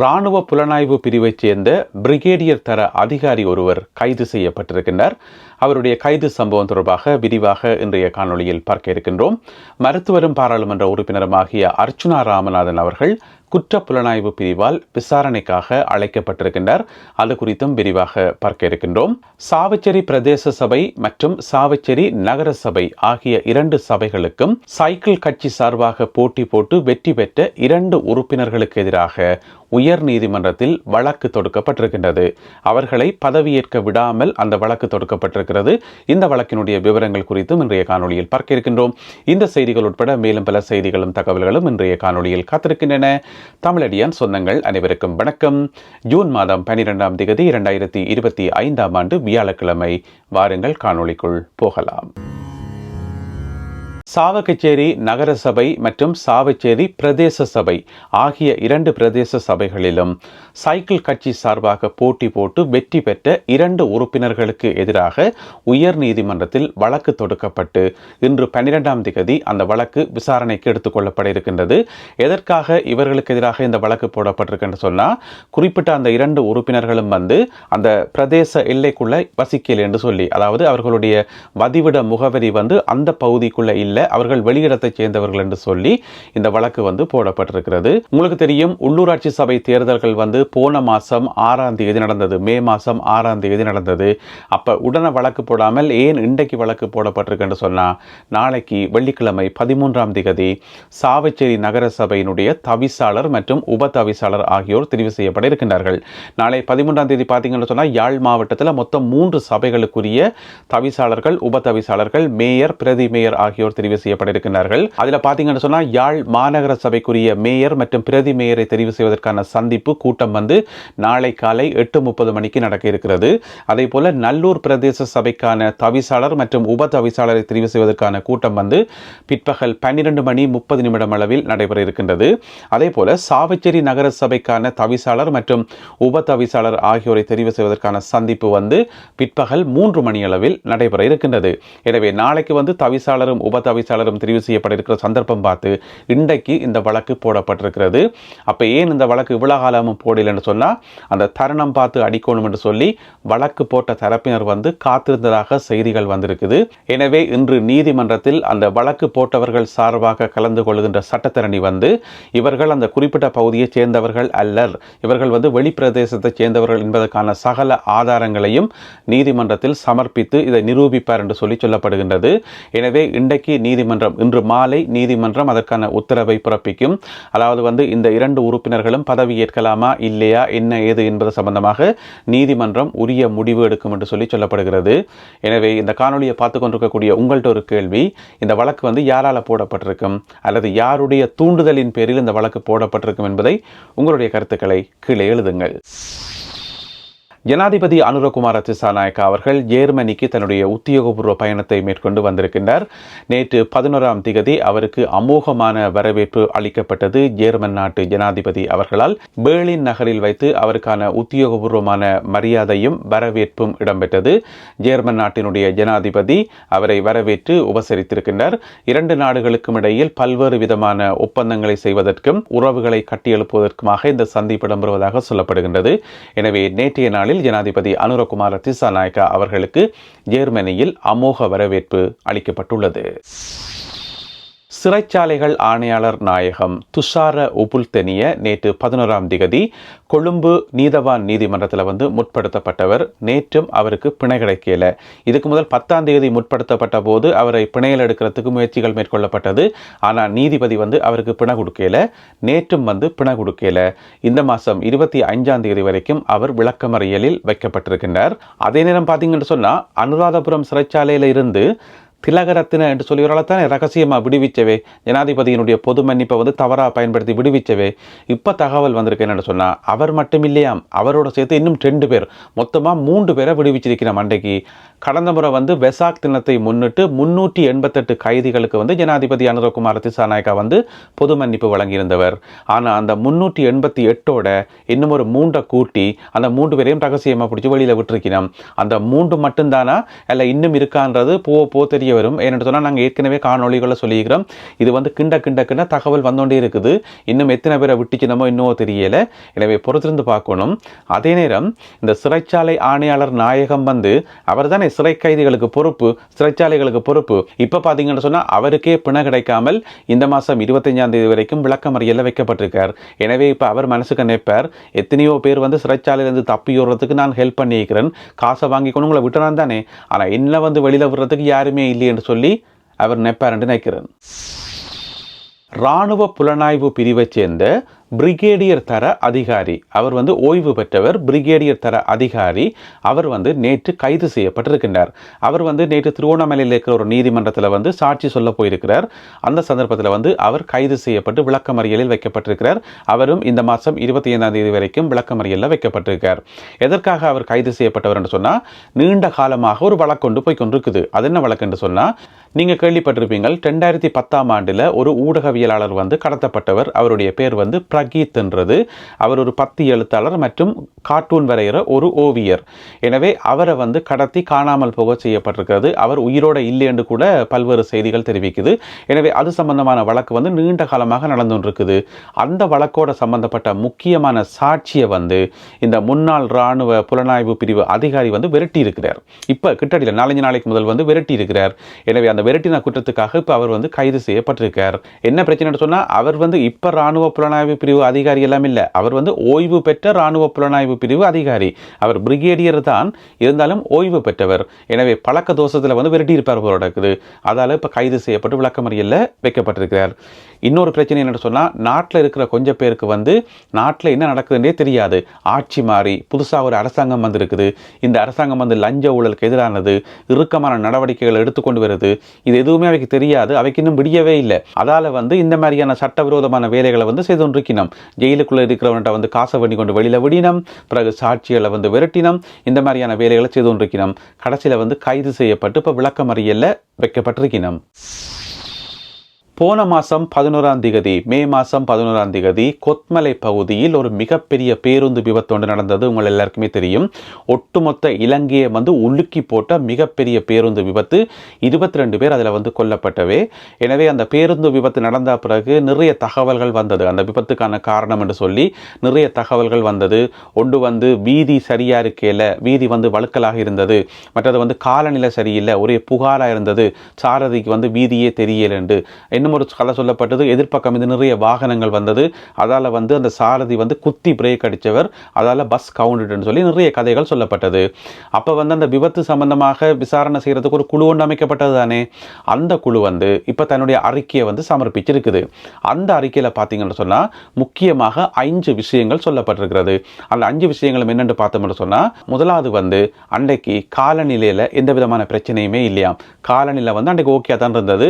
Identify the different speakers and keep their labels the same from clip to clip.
Speaker 1: ராணுவ புலனாய்வு பிரிவைச் சேர்ந்த பிரிகேடியர் தர அதிகாரி ஒருவர் கைது செய்யப்பட்டிருக்கின்றார். அவருடைய கைது சம்பவம் தொடர்பாக விரிவாக இன்றைய காணொளியில் பார்க்க இருக்கின்றோம். மருத்துவரும் பாராளுமன்ற உறுப்பினருமாகிய அர்ச்சுனா ராமநாதன் அவர்கள் குற்ற புலனாய்வு பிரிவால் விசாரணைக்காக அழைக்கப்பட்டிருக்கின்றார். அது குறித்தும் விரிவாக பார்க்க இருக்கின்றோம். சாவச்சேரி பிரதேச சபை மற்றும் சாவச்சேரி நகர சபை ஆகிய இரண்டு சபைகளுக்கும் சைக்கிள் கட்சி சார்பாக போட்டி போட்டு வெற்றி பெற்ற இரண்டு உறுப்பினர்களுக்கு எதிராக உயர் நீதிமன்றத்தில் வழக்கு தொடுக்கப்பட்டிருக்கின்றது. அவர்களை பதவியேற்க விடாமல் அந்த வழக்கு தொடுக்கப்பட்டிருக்கிறது இந்த வழக்கினுடைய விவரங்கள் குறித்தும் இன்றைய காணொளியில் பார்க்க இருக்கின்றோம். இந்த செய்திகள் உட்பட மேலும் பல செய்திகளும் தகவல்களும் இன்றைய காணொளியில் காத்திருக்கின்றன. தமிழடியான் சொந்தங்கள் அனைவருக்கும் வணக்கம். ஜூன் மாதம் பனிரெண்டாம் திகதி இரண்டாயிரத்தி இருபத்தி ஐந்தாம் ஆண்டு வியாழக்கிழமை. வாருங்கள் காணொளிக்குள் போகலாம். சாவகச்சேரி நகர சபை மற்றும் சாவச்சேரி பிரதேச சபை ஆகிய இரண்டு பிரதேச சபைகளிலும் சைக்கிள் கட்சி சார்பாக போட்டி போட்டு வெற்றி பெற்ற இரண்டு உறுப்பினர்களுக்கு எதிராக உயர் நீதிமன்றத்தில் வழக்கு தொடுக்கப்பட்டு இன்று பன்னிரெண்டாம் திகதி அந்த வழக்கு விசாரணைக்கு எடுத்துக்கொள்ளப்பட இருக்கின்றது எதற்காக இவர்களுக்கு எதிராக இந்த வழக்கு போடப்பட்டிருக்குன்னு சொன்னால் குறிப்பிட்ட அந்த இரண்டு உறுப்பினர்களும் வந்து அந்த பிரதேச எல்லைக்குள்ளே வசிக்கல் என்று சொல்லி அதாவது அவர்களுடைய வதிவிட முகவரி வந்து அந்த பகுதிக்குள்ளே இல்லை அவர்கள் வெளியிடத்தைச் சேர்ந்தவர்கள் என்று சொல்லி இந்த வழக்கு வந்து போடப்பட்டிருக்கிறது. உங்களுக்கு தெரியும் உள்ளூராட்சி சபை தேர்தல்கள் வந்து போன மாதம் ஆறாம் தேதி நடந்தது. மே மாதம் ஆறாம் தேதி நடந்தது. அப்போ உடனே வழக்கு போடாமல் ஏன் இன்றைக்கு வழக்கு போடப்பட்டிருக்குன்னு சொன்னால் நாளைக்கு வெள்ளிக்கிழமை பதிமூன்றாம் திகதி சாவச்சேரி நகர சபையினுடைய தவிசாளர் மற்றும் உப தவிசாளர் ஆகியோர் தெரிவு செய்யப்பட இருக்கின்றார்கள். நாளை பதிமூன்றாம் தேதி பார்த்தீங்கன்னு சொன்னால் யாழ் மாவட்டத்தில் மொத்தம் மூன்று சபைகளுக்குரிய தவிசாளர்கள் உப தவிசாளர்கள் மேயர் பிரதி மேயர் ஆகியோர் தெரிவு செய்யப்பட இருக்கின்றார்கள் அதில் பார்த்தீங்கன்னு சொன்னால் யாழ் மாநகர சபைக்குரிய மேயர் மற்றும் பிரதி மேயரை தெரிவு செய்வதற்கான சந்திப்பு கூட்டம் வந்து நாளை காலை எட்டு முப்பது மணிக்கு நடக்க இருக்கிறது. அதே போல நல்லூர் பிரதேச சபைக்கான தவிசாளர் மற்றும் உப தவிசாளரை தெரிவு செய்வதற்கான கூட்டம் வந்து பிற்பகல் பன்னிரண்டு மணி முப்பது நிமிடம் அளவில் நடைபெற இருக்கின்றது. அதே போல சாவச்சேரி நகர சபைக்கான தவிசாளர் மற்றும் உப தவிசாளர் ஆகியோரை தெரிவு செய்வதற்கான சந்திப்பு வந்து பிற்பகல் மூன்று மணி அளவில் நடைபெற இருக்கின்றது. எனவே நாளைக்கு வந்து தவிசாளரும் உப தவிசாளரும் தெரிவு செய்யப்பட இருக்கிற சந்தர்ப்பம் பார்த்து இன்றைக்கு இந்த வழக்கு போடப்பட்டிருக்கிறது. அப்போ ஏன் இந்த வழக்கு இவ்வளவு காலமும் போடலைன்னு சொன்னால் அந்த தருணம் பார்த்து அடிக்கணும் என்று சொல்லி வழக்கு போட்ட தரப்பினர் வந்து காத்திருந்ததாக செய்திகள் வந்திருக்குது. எனவே இன்று நீதிமன்றத்தில் அந்த வழக்கு போட்டவர்கள் சார்பாக கலந்து கொள்கின்ற சட்டத்தரணி வந்து இவர்கள் அந்த குறிப்பிட்ட பகுதியைச் சேர்ந்தவர்கள் அல்லர் இவர்கள் வந்து வெளிப்பிரதேசத்தைச் சேர்ந்தவர்கள் என்பதற்கான சகல ஆதாரங்களையும் நீதிமன்றத்தில் சமர்ப்பித்து இதை நிரூபிப்பார் என்று சொல்லி சொல்லப்படுகின்றது. எனவே இன்றைக்கு நீதிமன்றம். இன்று மாலை நீதிமன்றம் அதற்கான உத்தரவை பிறப்பிக்கும். அதாவது வந்து இந்த இரண்டு உறுப்பினர்களும் பதவி ஏற்கலாமா இல்லையா என்ன ஏது என்பது சம்பந்தமாக நீதிமன்றம் உரிய முடிவு எடுக்கும் என்று சொல்லி சொல்லப்படுகிறது. எனவே இந்த காணொலியை பார்த்து கொண்டிருக்கக்கூடிய உங்கள்கிட்ட ஒரு கேள்வி. இந்த வழக்கு வந்து யாரால் போடப்பட்டிருக்கும்? அல்லது யாருடைய தூண்டுதலின் பேரில் இந்த வழக்கு போடப்பட்டிருக்கும் என்பதை உங்களுடைய கருத்துக்களை கீழே எழுதுங்கள். ஜனாதிபதி அனுரகுமார திசாநாயக்கா அவர்கள் ஜேர்மனிக்கு தன்னுடைய உத்தியோகபூர்வ பயணத்தை மேற்கொண்டு வந்திருக்கின்றார். நேற்று பதினோராம் திகதி அவருக்கு அமோகமான வரவேற்பு அளிக்கப்பட்டது ஜேர்மன் நாட்டு ஜனாதிபதி அவர்களால். பேர்லின் நகரில் வைத்து அவருக்கான உத்தியோகபூர்வமான மரியாதையும் வரவேற்பும் இடம்பெற்றது. ஜேர்மன் நாட்டினுடைய ஜனாதிபதி அவரை வரவேற்று உபசரித்திருக்கின்றார். இரண்டு நாடுகளுக்கும் இடையில் பல்வேறு விதமான ஒப்பந்தங்களை செய்வதற்கும் உறவுகளை கட்டியெழுப்புவதற்குமாக இந்த சந்திப்பு இடம்பெறுவதாக சொல்லப்படுகின்றது. எனவே நேற்றைய நாள் நாளில் ஜனாதிபதி அனுரகுமார திசாநாயக்கா அவர்களுக்கு ஜேர்மனியில் அமோக வரவேற்பு அளிக்கப்பட்டுள்ளது. சிறைச்சாலைகள் ஆணையாளர் நாயகம் துஷார உபுல்தெனிய நேற்று பதினோராம் திகதி கொழும்பு நீதவான் நீதிமன்றத்தில் வந்து முற்படுத்தப்பட்டவர். நேற்றும் அவருக்கு பிணை கிடைக்கல. இதுக்கு முதல் பத்தாம் தேதி முற்படுத்தப்பட்ட போது அவரை பிணையில் எடுக்கிறதுக்கு முயற்சிகள் மேற்கொள்ளப்பட்டது. ஆனால் நீதிபதி வந்து அவருக்கு பிணை கொடுக்கல. நேற்றும் வந்து பிணை கொடுக்கல. இந்த மாதம் இருபத்தி ஐந்தாம் தேதி வரைக்கும் அவர் விளக்கமறியலில் வைக்கப்பட்டிருக்கின்றார். அதே நேரம் பார்த்தீங்கன்னு சொன்னால் அனுராதபுரம் சிறைச்சாலையில் இருந்து திலகரத்தின என்று சொல்லியவரால் தானே ரகசியமாக விடுவிச்சவே ஜனாதிபதியினுடைய பொது மன்னிப்பை வந்து தவறாக பயன்படுத்தி விடுவிச்சவே இப்போ தகவல் வந்திருக்கு என்னென்னு சொன்னால் அவர் மட்டும் இல்லையாம். அவரோட சேர்த்து இன்னும் ரெண்டு பேர். மொத்தமாக மூன்று பேரை விடுவிச்சிருக்கிற மண்டைக்கு கடந்த முறை வந்து வெசாக் தினத்தை முன்னிட்டு முன்னூற்றி எண்பத்தெட்டு கைதிகளுக்கு வந்து ஜனாதிபதி அனுரகுமார் திசாநாயக்கா வந்து பொது மன்னிப்பு வழங்கியிருந்தவர். ஆனால் அந்த முன்னூற்றி எண்பத்தி எட்டோட இன்னும் ஒரு மூன்றை கூட்டி அந்த மூன்று பேரையும் ரகசியமாக பிடிச்சி வெளியில் விட்டுருக்கிறோம். அந்த மூன்று மட்டும்தானா? இல்லை இன்னும் இருக்கான்றது போ போ தெரியும் தெரிய வரும். ஏன்னு சொன்னால் நாங்கள் ஏற்கனவே காணொளிகளை சொல்லியிருக்கிறோம். இது வந்து கிண்ட கிண்ட கிண்ட தகவல் வந்தோண்டே இருக்குது. இன்னும் எத்தனை பேரை விட்டுச்சினமோ இன்னும் தெரியலை. எனவே பொறுத்திருந்து பார்க்கணும். அதே நேரம் இந்த சிறைச்சாலை ஆணையாளர் நாயகம் வந்து அவர் தானே சிறை கைதிகளுக்கு பொறுப்பு சிறைச்சாலைகளுக்கு பொறுப்பு. இப்போ பார்த்தீங்கன்னு சொன்னால் அவருக்கே பிணை கிடைக்காமல் இந்த மாதம் இருபத்தஞ்சாம் தேதி வரைக்கும் விளக்கமறியலில் வைக்கப்பட்டிருக்கார். எனவே இப்போ அவர் மனசுக்கு நினைப்பார் எத்தனையோ பேர் வந்து சிறைச்சாலையிலேருந்து தப்பி விடுறதுக்கு நான் ஹெல்ப் பண்ணியிருக்கிறேன். காசை வாங்கி கொண்டு உங்களை விட்டுறான் தானே. ஆனால் என்ன வந்து வெளியில் விடுறதுக்கு யாருமே இல்லையென்று சொல்லி அவர் நினைப்பார் என்று நினைக்கிறேன். இராணுவ புலனாய்வு பிரிவைச் சேர்ந்த பிரிகேடியர் தர அதிகாரி. அவர் வந்து ஓய்வு பெற்றவர் பிரிகேடியர் தர அதிகாரி. அவர் வந்து நேற்று கைது செய்யப்பட்டிருக்கின்றார். அவர் வந்து நேற்று திருவண்ணாமலையில் இருக்கிற ஒரு நீதிமன்றத்தில் வந்து சாட்சி சொல்ல போயிருக்கிறார். அந்த சந்தர்ப்பத்தில் வந்து அவர் கைது செய்யப்பட்டு விளக்கமறியலில் வைக்கப்பட்டிருக்கிறார். அவரும் இந்த மாதம் இருபத்தி ஐந்தாம் தேதி வரைக்கும் விளக்கமறியலில் வைக்கப்பட்டிருக்கார். எதற்காக அவர் கைது செய்யப்பட்டவர் என்று சொன்னால் நீண்ட காலமாக ஒரு வழக்கொண்டு போய் கொண்டிருக்குது. அது என்ன வழக்கு என்று சொன்னால் நீங்கள் கேள்விப்பட்டிருப்பீங்கள் ரெண்டாயிரத்தி பத்தாம் ஆண்டில் ஒரு ஊடகவியலாளர் வந்து கடத்தப்பட்டவர் அவருடைய பேர் வந்து பிரகீத் என்றது. அவர் ஒரு பத்தி எழுத்தாளர் மற்றும் கார்ட்டூன் வரைகிற ஒரு ஓவியர். எனவே அவரை வந்து கடத்தி காணாமல் போக செய்யப்பட்டிருக்கிறது. அவர் உயிரோடு இல்லை என்று கூட பல்வேறு செய்திகள் தெரிவிக்குது. எனவே அது சம்பந்தமான வழக்கு வந்து நீண்ட காலமாக நடந்து கொண்டிருக்குது அந்த வழக்கோட சம்பந்தப்பட்ட முக்கியமான சாட்சியை வந்து இந்த முன்னாள் இராணுவ புலனாய்வு பிரிவு அதிகாரி வந்து விரட்டி இருக்கிறார் இப்போ கிட்டடியில் நாலஞ்சு நாளைக்கு முதல் வந்து விரட்டி இருக்கிறார் எனவே அந்த விரட்டின குற்றத்துக்காக இப்போ அவர் வந்து கைது செய்யப்பட்டிருக்கார். என்ன பிரச்சனைன்னு சொன்னால் அவர் வந்து இப்போ இராணுவ புலனாய்வு பிரிவு அதிகாரி எல்லாம் இல்லை. அவர் வந்து ஓய்வு பெற்ற இராணுவ புலனாய்வு பிரிவு அதிகாரி. அவர் பிரிகேடியர் தான். இருந்தாலும் ஓய்வு பெற்றவர். எனவே பழக்க தோஷத்தில் வந்து விரட்டியிருப்பார் போல இருக்குது அதால் இப்போ கைது செய்யப்பட்டு விளக்கமறியலில் வைக்கப்பட்டிருக்கிறார். இன்னொரு பிரச்சனை என்னென்னு சொன்னால் நாட்டில் இருக்கிற கொஞ்சம் பேருக்கு வந்து நாட்டில் என்ன நடக்குதுன்னே தெரியாது. ஆட்சி மாறி புதுசாக ஒரு அரசாங்கம் வந்திருக்குது. இந்த அரசாங்கம் வந்து லஞ்ச ஊழலுக்கு எதிரானது. இறுக்கமான நடவடிக்கைகள் எடுத்துக்கொண்டு வருது. இது எதுவுமே அவைக்கு தெரியாது. அவைக்கு இன்னும் விடியவே இல்லை. அதால் வந்து இந்த மாதிரியான சட்டவிரோதமான வேலைகளை வந்து செய்து கொண்டிருக்கணும் ஜெயிலுக்குள்ளே இருக்கிறவன்ட்ட வந்து காசை பண்ணி கொண்டு வெளியில் விடினம் பிறகு சாட்சிகளை வந்து விரட்டினம். இந்த மாதிரியான வேலைகளை செய்து கொண்டிருக்கணும் கடைசியில் வந்து கைது செய்யப்பட்டு இப்போ விளக்கமறியலில் வைக்கப்பட்டிருக்கணும் போன மாதம் பதினோராம் திகதி மே மாதம் பதினோராம் திகதி கொத்மலை பகுதியில் ஒரு மிகப்பெரிய பேருந்து விபத்து ஒன்று நடந்தது. உங்கள் எல்லாருக்குமே தெரியும். ஒட்டுமொத்த இலங்கையை வந்து உலுக்கி போட்ட மிகப்பெரிய பேருந்து விபத்து இருபத்தி ரெண்டு பேர் அதில் வந்து கொல்லப்பட்டவே. எனவே அந்த பேருந்து விபத்து நடந்த பிறகு நிறைய தகவல்கள் வந்தது. அந்த விபத்துக்கான காரணம் என்று சொல்லி நிறைய தகவல்கள் வந்தது. ஒன்று வந்து வீதி சரியாக இருக்கையில் வீதி வந்து வழுக்கலாக இருந்தது. மற்றது வந்து காலநிலை சரியில்லை ஒரே புகாராக இருந்தது. சாரதிக்கு வந்து வீதியே தெரியலண்டு. இன்னும் ஒரு கதை சொல்லப்பட்டது. எதிர்ப்பக்கம் இது நிறைய வாகனங்கள் வந்தது. அதால் வந்து அந்த சாரதி வந்து குத்தி பிரேக் அடித்தவர் அதால் பஸ் கவுண்டட்னு சொல்லி நிறைய கதைகள் சொல்லப்பட்டது. அப்போ வந்து அந்த விபத்து சம்பந்தமாக விசாரணை செய்கிறதுக்கு ஒரு குழு ஒன்று அமைக்கப்பட்டது தானே? அந்த குழு வந்து இப்போ தன்னுடைய அறிக்கையை வந்து சமர்ப்பிச்சிருக்குது. அந்த அறிக்கையில் பார்த்தீங்கன்னு சொன்னால் முக்கியமாக ஐந்து விஷயங்கள் சொல்லப்பட்டிருக்கிறது. அந்த அஞ்சு விஷயங்களும் என்னென்று பார்த்தோம்னு சொன்னால் முதலாவது வந்து அன்றைக்கு காலநிலையில் எந்த விதமான பிரச்சனையுமே இல்லையாம். காலநிலை வந்து அன்றைக்கு ஓகே தான் இருந்தது.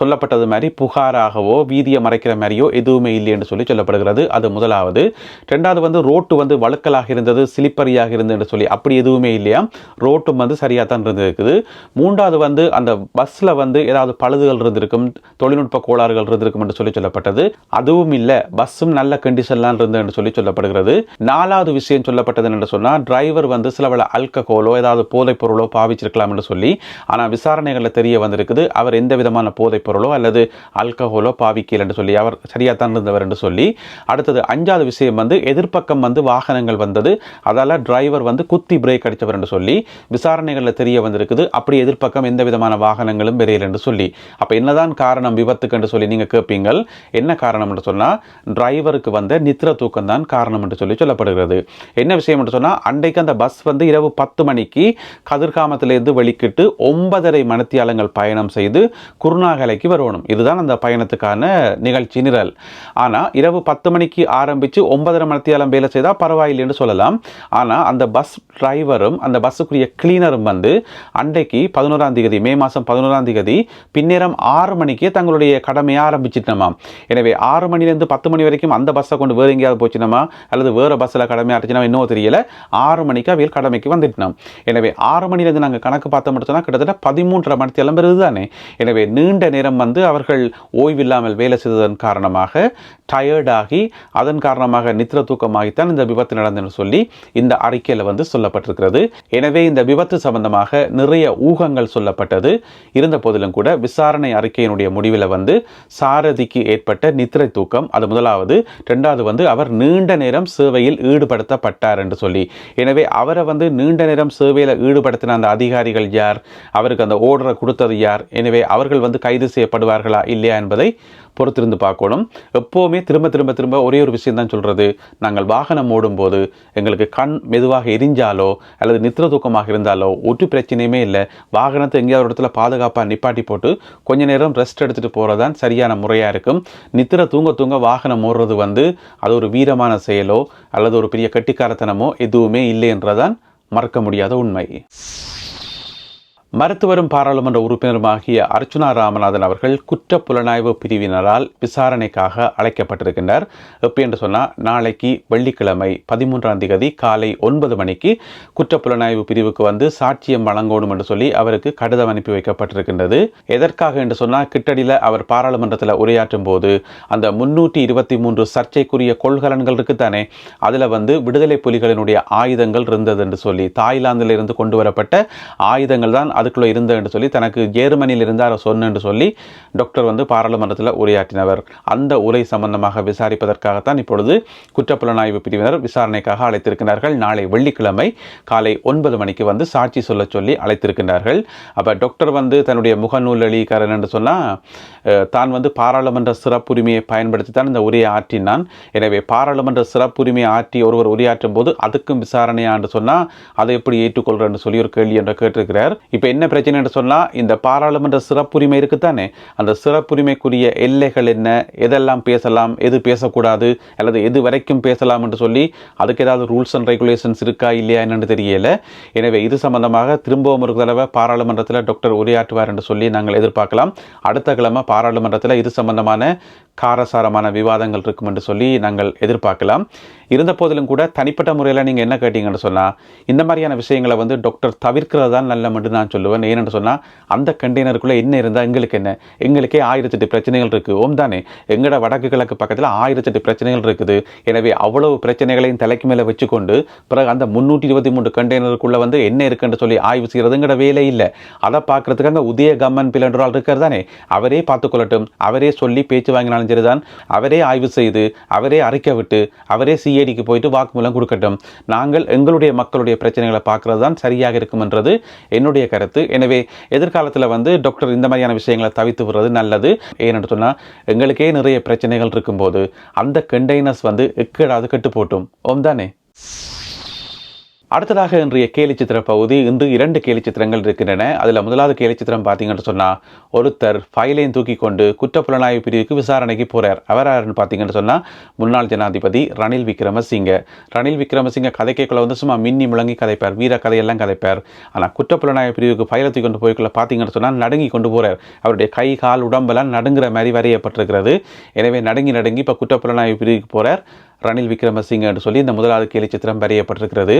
Speaker 1: சொல்லப்பட்டது மாதிரி புகாராகவோ வீதியை மறைக்கிற மாதிரியோ எதுவுமே இல்லை என்று சொல்லி சொல்லப்படுகிறது. அது முதலாவது. ரெண்டாவது வந்து ரோட்டு வந்து வழுக்கலாக இருந்தது சிலிப்பரியாக இருந்தது என்று சொல்லி அப்படி எதுவுமே இல்லையா? ரோட்டும் வந்து சரியாக தான் இருந்திருக்குது. மூன்றாவது வந்து அந்த பஸ்ஸில் வந்து ஏதாவது பழுதுகள் இருந்திருக்கும் தொழில்நுட்ப கோளாறுகள் இருந்திருக்கும் என்று சொல்லி சொல்லப்பட்டது. அதுவும் இல்லை. பஸ்ஸும் நல்ல கண்டிஷன்லாம் இருந்தது என்று சொல்லி சொல்லப்படுகிறது. நாலாவது விஷயம் சொல்லப்பட்டது என்று சொன்னால் டிரைவர் வந்து சில வேளை அல்கஹோலோ ஏதாவது போதைப் பொருளோ பாவிச்சிருக்கலாம் என்று சொல்லி ஆனால் விசாரணைகளில் தெரிய வந்திருக்குது. அவர் எந்த விதமான போதைப் பொருளோ அல்லது அல்கஹோலோ பாவிக்கல் என்று சொல்லி அவர் சரியாக தான் இருந்தவர் என்று சொல்லி அடுத்தது அஞ்சாவது விஷயம் வந்து எதிர்ப்பக்கம் வந்து வாகனங்கள் வந்தது. அதால் டிரைவர் வந்து குத்தி பிரேக் அடித்தவர் என்று சொல்லி விசாரணைகளில் தெரிய வந்திருக்குது. அப்படி எதிர்ப்பக்கம் எந்த விதமான வாகனங்களும் பெரியல என்று சொல்லி. அப்போ என்னதான் காரணம் விபத்துக்கு என்று சொல்லி நீங்கள் கேட்பீங்கள் என்ன காரணம் என்று சொன்னால் டிரைவருக்கு வந்த நித்திர தூக்கம் தான் காரணம் என்று சொல்லி சொல்லப்படுகிறது. என்ன விஷயம் என்று சொன்னால் அன்றைக்கு அந்த பஸ் வந்து இரவு பத்து மணிக்கு கதிர்காமத்திலேருந்து வெளிக்கிட்டு ஒன்பதரை மணித்தியாலங்கள் பயணம் செய்து குருநாகலைக்கு வரணும் இது இதுதான் அந்த பயணத்துக்கான நிகழ்ச்சி நிரல். ஆனால் இரவு பத்து மணிக்கு ஆரம்பித்து ஒன்பதரை மணித்தியாலம் வேலை செய்தால் பரவாயில்லை என்று சொல்லலாம். ஆனால் அந்த பஸ் டிரைவரும் அந்த பஸ்ஸுக்குரிய கிளீனரும் வந்து அன்றைக்கு பதினோராம் தேதி மே மாதம் பதினோராம் தேதி பின்னேரம் ஆறு மணிக்கே தங்களுடைய கடமையை ஆரம்பிச்சிட்டோமாம் எனவே ஆறு மணிலேருந்து பத்து மணி வரைக்கும் அந்த பஸ்ஸை கொண்டு வேறு எங்கேயாவது போச்சுனோமா அல்லது வேறு பஸ்ஸில் கடமையாக ஆட்டுச்சுனா இன்னும் தெரியல. ஆறு மணிக்கு அவையில் கடமைக்கு வந்துட்டோம். எனவே ஆறு மணிலேருந்து நாங்கள் கணக்கு பார்த்தோம் சொன்னால் கிட்டத்தட்ட பதிமூன்றரை மணி கிளம்புறது தானே எனவே நீண்ட நேரம் வந்து அவர்கள் நாட்கள் ஓய்வில்லாமல் வேலை செய்ததன் காரணமாக டயர்டாகி அதன் காரணமாக நித்திர தூக்கமாகித்தான் இந்த விபத்து நடந்ததுன்னு சொல்லி இந்த அறிக்கையில் வந்து சொல்லப்பட்டிருக்கிறது. எனவே இந்த விபத்து சம்பந்தமாக நிறைய ஊகங்கள் சொல்லப்பட்டது. இருந்த போதிலும் கூட விசாரணை அறிக்கையினுடைய முடிவில் வந்து சாரதிக்கு ஏற்பட்ட நித்திரை தூக்கம் அது முதலாவது. ரெண்டாவது வந்து அவர் நீண்ட நேரம் சேவையில் ஈடுபடுத்தப்பட்டார் என்று சொல்லி. எனவே அவரை வந்து நீண்ட நேரம் சேவையில் ஈடுபடுத்தின அந்த அதிகாரிகள் யார்? அவருக்கு அந்த ஓர்டரை கொடுத்தது யார்? எனவே அவர்கள் வந்து கைது செய்யப்படுவார்கள்? இல்லையா என்பதை பொறுத்திருந்து பார்க்கணும். எப்போவுமே திரும்ப திரும்ப திரும்ப ஒரே ஒரு விஷயம் தான் சொல்கிறது நாங்கள் வாகனம் ஓடும்போது எங்களுக்கு கண் மெதுவாக எரிஞ்சாலோ அல்லது நித்திர தூக்கமாக இருந்தாலோ ஒட்டு பிரச்சனையுமே இல்லை. வாகனத்தை எங்கேயாவது ஒரு இடத்துல பாதுகாப்பாக நிப்பாட்டி போட்டு கொஞ்ச நேரம் ரெஸ்ட் எடுத்துகிட்டு போகிறது தான் சரியான முறையாக இருக்கும். நித்திர தூங்க தூங்க வாகனம் ஓடுறது வந்து அது ஒரு வீரமான செயலோ அல்லது ஒரு பெரிய கட்டிக்காரத்தனமோ எதுவுமே இல்லை என்றதான் மறக்க முடியாத உண்மை. மருத்துவரும் பாராளுமன்ற உறுப்பினருமாகிய அர்ச்சுனா ராமநாதன் அவர்கள் குற்ற புலனாய்வு பிரிவினரால் விசாரணைக்காக அழைக்கப்பட்டிருக்கின்றார். எப்படி என்று சொன்னால் நாளைக்கு வெள்ளிக்கிழமை பதிமூன்றாம் தேதி காலை ஒன்பது மணிக்கு குற்ற புலனாய்வு பிரிவுக்கு வந்து சாட்சியம் வழங்கணும் என்று சொல்லி அவருக்கு கடிதம் அனுப்பி வைக்கப்பட்டிருக்கின்றது. எதற்காக என்று சொன்னால் கிட்டடியில் அவர் பாராளுமன்றத்தில் உரையாற்றும் போது அந்த முன்னூற்றி இருபத்தி மூன்று சர்ச்சைக்குரிய கொள்கலன்கள் இருக்குத்தானே அதில் வந்து விடுதலை புலிகளினுடைய ஆயுதங்கள் இருந்தது என்று சொல்லி தாய்லாந்திலிருந்து கொண்டு வரப்பட்ட ஆயுதங்கள் தான் அதுக்குள்ளே இருந்த என்று சொல்லி தனக்கு ஜேர்மனியில் இருந்து அதை சொன்ன என்று சொல்லி டாக்டர் வந்து பாராளுமன்றத்தில் உரையாற்றினவர். அந்த உரை சம்பந்தமாக விசாரிப்பதற்காகத்தான் இப்பொழுது குற்றப்புலனாய்வு பிரிவினர் விசாரணைக்காக அழைத்திருக்கிறார்கள். நாளை வெள்ளிக்கிழமை காலை ஒன்பது மணிக்கு வந்து சாட்சி சொல்ல சொல்லி அழைத்திருக்கின்றார்கள் அப்போ டாக்டர் வந்து தன்னுடைய முகநூல் அளிக்காரன் என்று சொன்னால் தான் வந்து பாராளுமன்ற சிறப்புரிமையை பயன்படுத்தி தான் இந்த உரையை ஆற்றினான். எனவே பாராளுமன்ற சிறப்புரிமையை ஆற்றி ஒருவர் உரையாற்றும் போது அதுக்கும் விசாரணையா என்று சொன்னால் அதை எப்படி ஏற்றுக்கொள்கிறேன்னு சொல்லி ஒரு கேள்வி என்று கேட்டிருக்கிறார். இப்போ என்ன பிரச்சனைன்னு சொன்னால் இந்த பாராளுமன்ற சிறப்புரிமை இருக்குத்தானே? அந்த சிறப்புரிமைக்குரிய எல்லைகள் என்ன? எதெல்லாம் பேசலாம்? எது பேசக்கூடாது? அல்லது எது வரைக்கும் பேசலாம் என்று சொல்லி அதுக்கு ஏதாவது ரூல்ஸ் அண்ட் ரெகுலேஷன்ஸ் இருக்கா இல்லையா என்னன்னு தெரியல. எனவே இது சம்பந்தமாக திரும்பவும் ஒரு தடவை பாராளுமன்றத்தில் டாக்டர் உரையாற்றுவார் என்று சொல்லி நாங்கள் எதிர்பார்க்கலாம். அடுத்த கிழமை பாராளுமன்றத்தில் இது சம்பந்தமான காரசாரமான விவாதங்கள் இருக்கும் என்று சொல்லி நாங்கள் எதிர்பார்க்கலாம். இருந்த போதிலும் கூட தனிப்பட்ட முறையில் நீங்கள் என்ன கேட்டீங்கன்னு சொன்னால் இந்த மாதிரியான விஷயங்களை வந்து டாக்டர் தவிர்க்கிறது தான் நல்ல மட்டும் நான் சொல்லுவேன். ஏன்னு சொன்னால் அந்த கண்டெய்னருக்குள்ளே என்ன இருந்தால் எங்களுக்கு என்ன? எங்களுக்கே ஆயிரத்தெட்டு பிரச்சனைகள் இருக்குது ஓம் தானே. எங்களோட வடக்கு கிழக்கு பக்கத்தில் ஆயிரத்தெட்டு பிரச்சனைகள் இருக்குது. எனவே அவ்வளவு பிரச்சனைகளையும் தலைக்கு மேலே வச்சுக்கொண்டு பிறகு அந்த முந்நூற்றி இருபத்தி மூன்று கண்டெய்னருக்குள்ளே வந்து என்ன இருக்குன்னு சொல்லி ஆய்வு செய்கிறதுங்கிற வேலை இல்லை. அதை பார்க்கறதுக்கு அங்கே உதய கம்மன் பிலன்றால் இருக்கிறதானே அவரே பார்த்துக்கொள்ளட்டும் அவரே சொல்லி பேச்சு வாங்கினாலும் சரிதான் அவரே ஆய்வு செய்து அவரே அறிக்கை விட்டு அவரே சிஐடிக்கு போயிட்டு வாக்குமூலம் கொடுக்கட்டும். நாங்கள் எங்களுடைய மக்களுடைய பிரச்சனைகளை பார்க்கறது தான் சரியாக இருக்கும்ன்றது என்னுடைய கருத்து. எனவே எதிர்காலத்தில் வந்து டாக்டர் இந்த மாதிரியான விஷயங்களை தவிர்த்து விடுறது நல்லது. ஏன்னு சொன்னால் எங்களுக்கே நிறைய பிரச்சனைகள் இருக்கும்போது அந்த கண்டெய்னர்ஸ் வந்து எக்கடாது கெட்டு போட்டும். ஓம் தானே? அடுத்ததாக இன்றைய கேலி சித்திர பகுதி. இன்று இரண்டு கேலி சித்திரங்கள் இருக்கின்றன. அதில் முதலாவது கேலி சித்திரம் பார்த்தீங்கன்னு சொன்னால் ஒருத்தர் ஃபைலையும் தூக்கி கொண்டு குற்றப்புலனாய்வு பிரிவுக்கு விசாரணைக்கு போகிறார் அவர் யாருன்னு பார்த்தீங்கன்னு சொன்னால் முன்னாள் ஜனாதிபதி ரணில் விக்ரமசிங்க. ரணில் விக்ரமசிங்க கதைக்கைக்குள்ள வந்து சும்மா மின்னி முழங்கி கதைப்பார் வீர கதையெல்லாம் கதைப்பார். ஆனால் குற்றப்புலனாய்வு பிரிவுக்கு ஃபைலை தூக்கி கொண்டு போய்க்குள்ள பார்த்தீங்கன்னு சொன்னால் நடுங்கி கொண்டு போகிறார் அவருடைய கை கால் உடம்பெல்லாம் நடுங்கிற மாதிரி வரையப்பட்டிருக்கிறது. எனவே நடுங்கி நடுங்கி இப்போ குற்றப்புலனாய்வு பிரிவுக்கு போகிறார் ரணில் விக்ரமசிங்க என்று சொல்லி இந்த முதலாவது கேலி சித்திரம் வரையப்பட்டிருக்கிறது.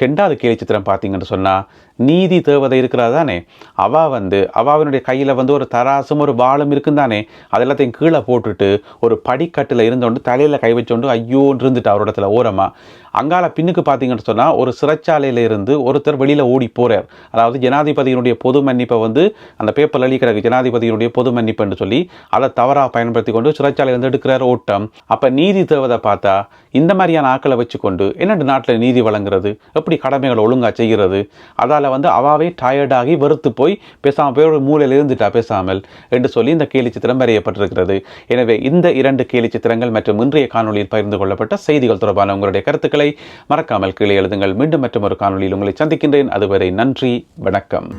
Speaker 1: ரெண்டாவது கேலி சித்திரம் பார்த்தீங்கன்னு சொன்னால் நீதி தேவதை இருக்கிறா தானே. அவா வந்து அவாவினுடைய கையில் வந்து ஒரு தராசும் ஒரு வாளும் இருக்கும் தானே. அதெல்லாத்தையும் கீழே போட்டுட்டு ஒரு படிக்கட்டில் இருந்தோண்டு தலையில் கை வச்சோண்டு ஐயோன்னு இருந்துட்டு அவர் இடத்துல ஓரமாக அங்கால பின்னுக்கு பார்த்தீங்கன்னு சொன்னால் ஒரு சிறைச்சாலையில் இருந்து ஒருத்தர் வெளியில் ஓடி போகிறார் அதாவது ஜனாதிபதியினுடைய பொது மன்னிப்பை வந்து அந்த பேப்பர் எழுதி கிடக்கு ஜனாதிபதியினுடைய பொது மன்னிப்புன்னு சொல்லி அதை தவறாக பயன்படுத்தி கொண்டு சிறைச்சாலையிலேருந்து எடுக்கிறார் ஓட்டம். அப்போ நீதி தேவதை பார்த்தா இந்த மாதிரியான ஆக்களை வச்சுக்கொண்டு என்னென்ன நாட்டில் நீதி வழங்குறது? எப்படி கடமைகளை ஒழுங்காக செய்கிறது? அதால் வந்து அவாவே டயர்டாகி வெறுத்து போய் பேசாமல் போய் ஒரு மூலையில் இருந்துட்டா பேசாமல் என்று சொல்லி இந்த கேலி சித்திரம் வரையப்பட்டிருக்கிறது. எனவே இந்த இரண்டு கேலி சித்திரங்கள் மற்றும் இன்றைய காணொலியில் பகிர்ந்து கொள்ளப்பட்ட செய்திகள் தொடர்பான உங்களுடைய கருத்துக்களை மறக்காமல் கீழே எழுதுங்கள். மீண்டும் மற்றும் ஒரு காணொலியில் உங்களை சந்திக்கின்றேன். அதுவரை நன்றி வணக்கம்.